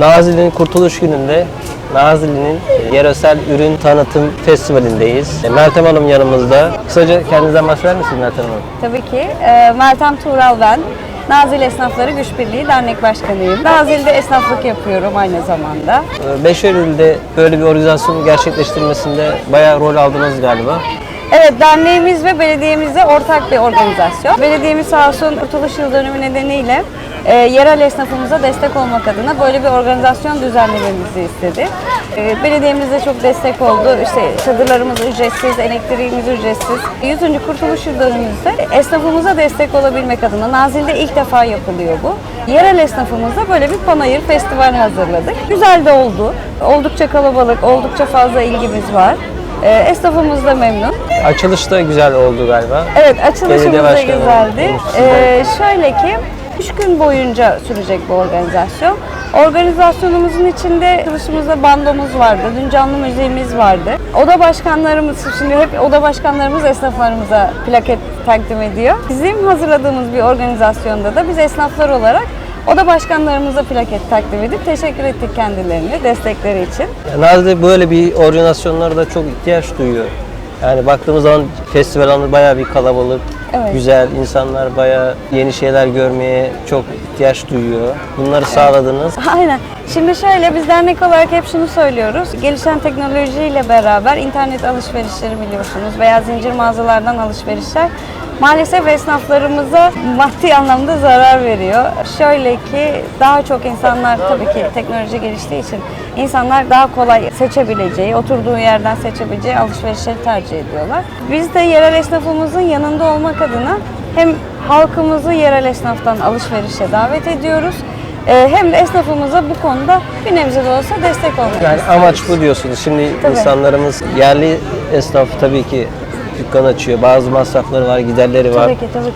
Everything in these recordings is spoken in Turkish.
Nazilli'nin Kurtuluş Günü'nde Nazilli'nin Yerösel Ürün Tanıtım Festivali'ndeyiz. E, Meltem Hanım yanımızda. Kısaca kendinizden bahseder misiniz Meltem Hanım? Tabii ki. Ee, Meltem Tuğral ben. Nazilli Esnafları Güç Birliği Dernek Başkanıyım. Nazilli'de esnaflık yapıyorum aynı zamanda. E, 5 Eylül'de böyle bir organizasyonun gerçekleştirmesinde bayağı rol aldınız galiba. Evet, derneğimiz ve belediyemizle ortak bir organizasyon. Belediyemiz sağ olsun Kurtuluş Yıl Dönümü nedeniyle e, yerel esnafımıza destek olmak adına böyle bir organizasyon düzenlememizi istedi. E, belediyemiz de çok destek oldu. İşte çadırlarımız ücretsiz, elektriğimiz ücretsiz. 100. Kurtuluş Yıl Dönümümüzde esnafımıza destek olabilmek adına Nazilli'de ilk defa yapılıyor bu. Yerel esnafımızla böyle bir panayır festival hazırladık. Güzel de oldu. Oldukça kalabalık, oldukça fazla ilgimiz var. E, esnafımız da memnun. Açılış da güzel oldu galiba. Evet açılışımız da güzeldi. Ee, şöyle ki 3 gün boyunca sürecek bu organizasyon. Organizasyonumuzun içinde açılışımızda bandomuz vardı, dün canlı müziğimiz vardı. Oda başkanlarımız, şimdi hep oda başkanlarımız esnaflarımıza plaket takdim ediyor. Bizim hazırladığımız bir organizasyonda da biz esnaflar olarak oda başkanlarımıza plaket takdim edip teşekkür ettik kendilerine destekleri için. Nazilli böyle bir organizasyonlara da çok ihtiyaç duyuyor. Yani baktığımız zaman festival alanı bayağı bir kalabalık, Evet. güzel, insanlar bayağı yeni şeyler görmeye çok ihtiyaç duyuyor. Bunları sağladınız. Aynen. Şimdi şöyle biz dernek olarak hep şunu söylüyoruz. Gelişen teknolojiyle beraber internet alışverişleri biliyorsunuz veya zincir mağazalardan alışverişler maalesef esnaflarımıza maddi anlamda zarar veriyor. Şöyle ki daha çok insanlar tabii ki teknoloji geliştiği için insanlar daha kolay seçebileceği, oturduğu yerden seçebileceği alışverişleri tercih ediyorlar. Biz de yerel esnafımızın yanında olmak adına hem halkımızı yerel esnaftan alışverişe davet ediyoruz. Ee, hem de esnafımıza bu konuda bir nebze de olsa destek olmak Yani istiyoruz. amaç bu diyorsunuz. Şimdi Tabii. insanlarımız yerli esnaf tabii ki dükkan açıyor. Bazı masrafları var, giderleri var. Tabii ki tabii ki.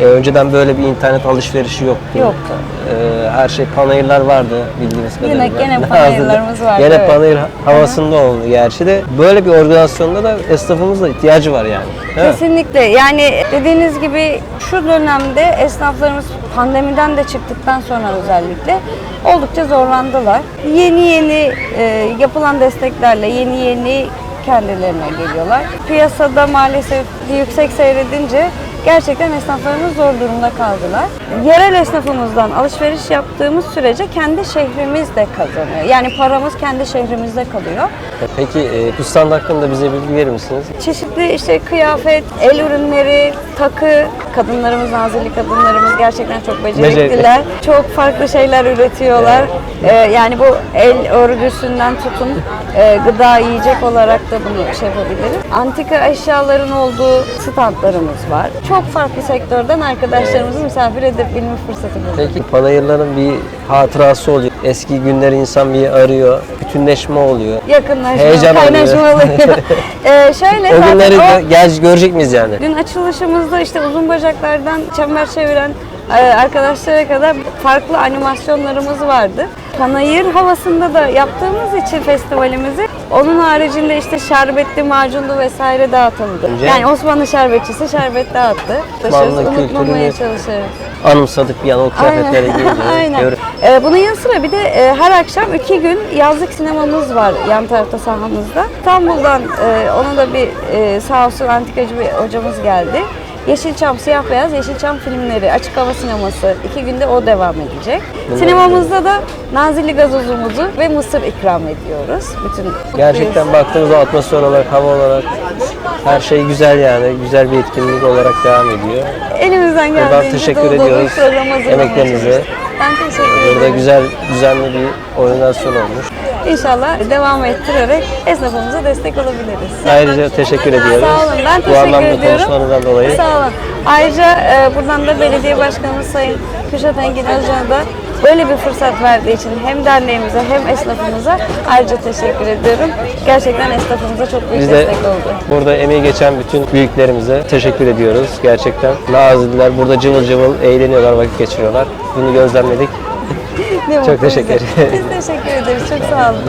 Ee, önceden böyle bir internet alışverişi yoktu. Yoktu. Ee, her şey panayırlar vardı bildiğiniz kadarıyla. Yine- gene panayırlarımız vardı, Gene evet. panayır havasında oldu gerçi de. Böyle bir organizasyonda da esnafımızın ihtiyacı var yani. Değil mi? Kesinlikle. Yani dediğiniz gibi şu dönemde esnaflarımız pandemiden de çıktıktan sonra özellikle oldukça zorlandılar. Yeni yeni e, yapılan desteklerle yeni yeni kendilerine geliyorlar. Piyasada maalesef yüksek seyredince gerçekten esnaflarımız zor durumda kaldılar. Yerel esnafımızdan alışveriş yaptığımız sürece kendi şehrimiz de kazanıyor. Yani paramız kendi şehrimizde kalıyor. Peki e, bu stand hakkında bize bilgi verir misiniz? Çeşitli işte kıyafet, el ürünleri, takı, kadınlarımız, nazilli kadınlarımız gerçekten çok becerikliler. Çok farklı şeyler üretiyorlar. Ee, yani bu el örgüsünden tutun e, gıda yiyecek olarak da bunu şey yapabiliriz. Antika eşyaların olduğu standlarımız var. Çok farklı sektörden arkadaşlarımızı misafir edebilme fırsatı bulduk. Peki panayırların bir hatırası oluyor. Eski günleri insan bir arıyor. Bütünleşme oluyor. Yakınlaşma, Heyecan kaynaşma oluyor. Ee, şöyle O zaten günleri o- gel görecek miyiz yani? Dün açılışımızda işte uzun bacaklardan çember çeviren e, arkadaşlara kadar farklı animasyonlarımız vardı. Panayır havasında da yaptığımız için festivalimizi onun haricinde işte şerbetli, macunlu vesaire dağıtıldı. Önce- Yani Osmanlı şerbetçisi şerbet dağıttı. Osmanlı kültürünü- çalışıyoruz. Anımsadık bir an o kıyafetlere giyince. Aynen. Gör- Ee, bunun yanı sıra bir de e, her akşam iki gün yazlık sinemamız var yan tarafta sahamızda. İstanbul'dan e, ona da bir e, sağ olsun antikacı bir hocamız geldi. Yeşilçam, siyah beyaz Yeşilçam filmleri, açık hava sineması iki günde o devam edecek. Sinemamızda da Nazilli gazozumuzu ve mısır ikram ediyoruz. Bütün Gerçekten baktığımız zaman atmosfer olarak, hava olarak her şey güzel yani. Güzel bir etkinlik olarak devam ediyor. elimizden Buradan geldiğince teşekkür dolu dolu ediyoruz program hazırlamaya emeklerinize. çalışıyoruz. Ben teşekkür ederim. Burada güzel, düzenli bir organizasyon olmuş. İnşallah devam ettirerek esnafımıza destek olabiliriz. Ayrıca teşekkür ediyoruz. Sağ olun. Ben Bu teşekkür anlamda ediyorum. konuşmanızdan dolayı. Sağ olun. Ayrıca e, buradan da belediye başkanımız Sayın Kürşat Engin Özcan'a da böyle bir fırsat verdiği için hem derneğimize hem esnafımıza ayrıca teşekkür ediyorum. Gerçekten esnafımıza çok büyük Biz de destek oldu. burada emeği geçen bütün büyüklerimize teşekkür ediyoruz. Gerçekten Nazilliler burada cıvıl cıvıl eğleniyorlar, vakit geçiriyorlar. Bunu gözlemledik. Ne Çok mutlu teşekkür bize. ederim. Biz teşekkür ederiz. Çok sağ olun.